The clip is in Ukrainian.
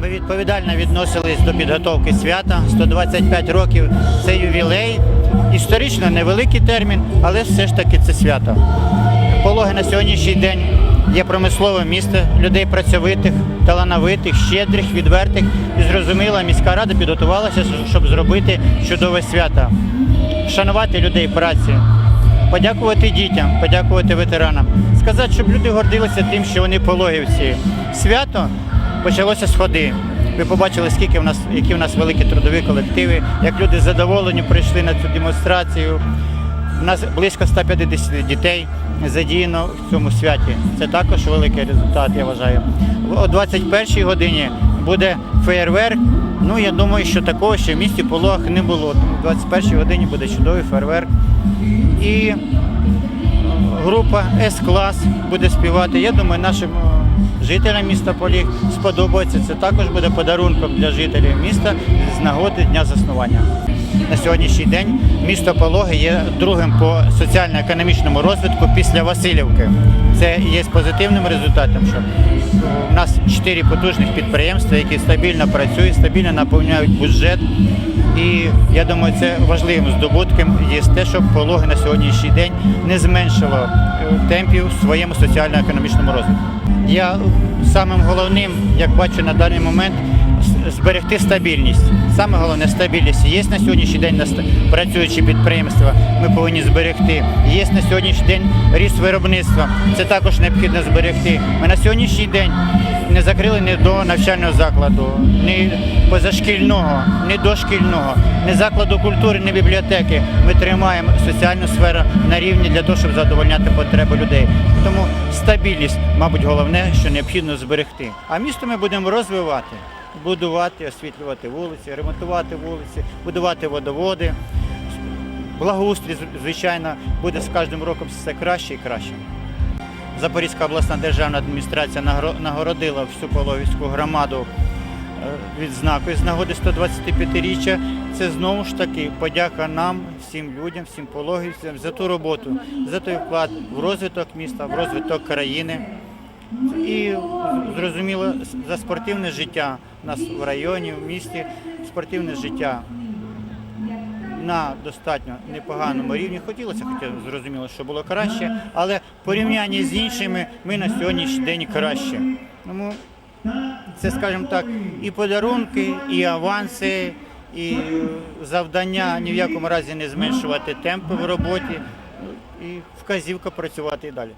Ми відповідально відносились до підготовки свята. 125 років це ювілей. Історично невеликий термін, але все ж таки це свято. Пологи на сьогоднішній день є промислове місто людей працьовитих, талановитих, щедрих, відвертих. І зрозуміла, міська рада підготувалася, щоб зробити чудове свято. Шанувати людей праці, подякувати дітям, подякувати ветеранам, сказати, щоб люди гордилися тим, що вони пологівці. Свято почалося з ходи. Ви побачили, скільки в нас, які в нас великі трудові колективи, як люди задоволені прийшли на цю демонстрацію. У нас близько 150 дітей задіяно в цьому святі. Це також великий результат, я вважаю. О 21 годині буде феєрверк. Ну, я думаю, що такого ще в місті Пологах не було. О 21 годині буде чудовий феєрверк. І група С-клас буде співати. Я думаю, нашим жителям міста Поліг сподобається. Це також буде подарунком для жителів міста з нагоди дня заснування. На сьогоднішній день місто Пологи є другим по соціально-економічному розвитку після Васильівки. Це є позитивним результатом, що у нас чотири потужних підприємства, які стабільно працюють, стабільно наповняють бюджет. І я думаю, це важливим здобутком є те, щоб пологи на сьогоднішній день не зменшило е, темпів в своєму соціально-економічному розвитку. Я самим головним, як бачу на даний момент, зберегти стабільність. Саме головне стабільність. Є на сьогоднішній день працюючі підприємства, ми повинні зберегти. Є на сьогоднішній день ріст виробництва. Це також необхідно зберегти. Ми на сьогоднішній день не закрили ні до навчального закладу, ні позашкільного, ні дошкільного, ні закладу культури, ні бібліотеки. Ми тримаємо соціальну сферу на рівні для того, щоб задовольняти потреби людей. Тому стабільність, мабуть, головне, що необхідно зберегти. А місто ми будемо розвивати, будувати, освітлювати вулиці, ремонтувати вулиці, будувати водоводи. Благоустрій, звичайно, буде з кожним роком все краще і краще. Запорізька обласна державна адміністрація нагородила всю Половівську громаду відзнакою з нагоди 125-річчя. Це знову ж таки подяка нам, всім людям, всім пологівцям за ту роботу, за той вклад в розвиток міста, в розвиток країни. І зрозуміло, за спортивне життя у нас в районі, в місті, спортивне життя на достатньо непоганому рівні. Хотілося, хоча зрозуміло, що було краще, але в порівнянні з іншими ми на сьогоднішній день краще. Тому це, скажімо так, і подарунки, і аванси, і завдання ні в якому разі не зменшувати темпи в роботі, і вказівка працювати і далі.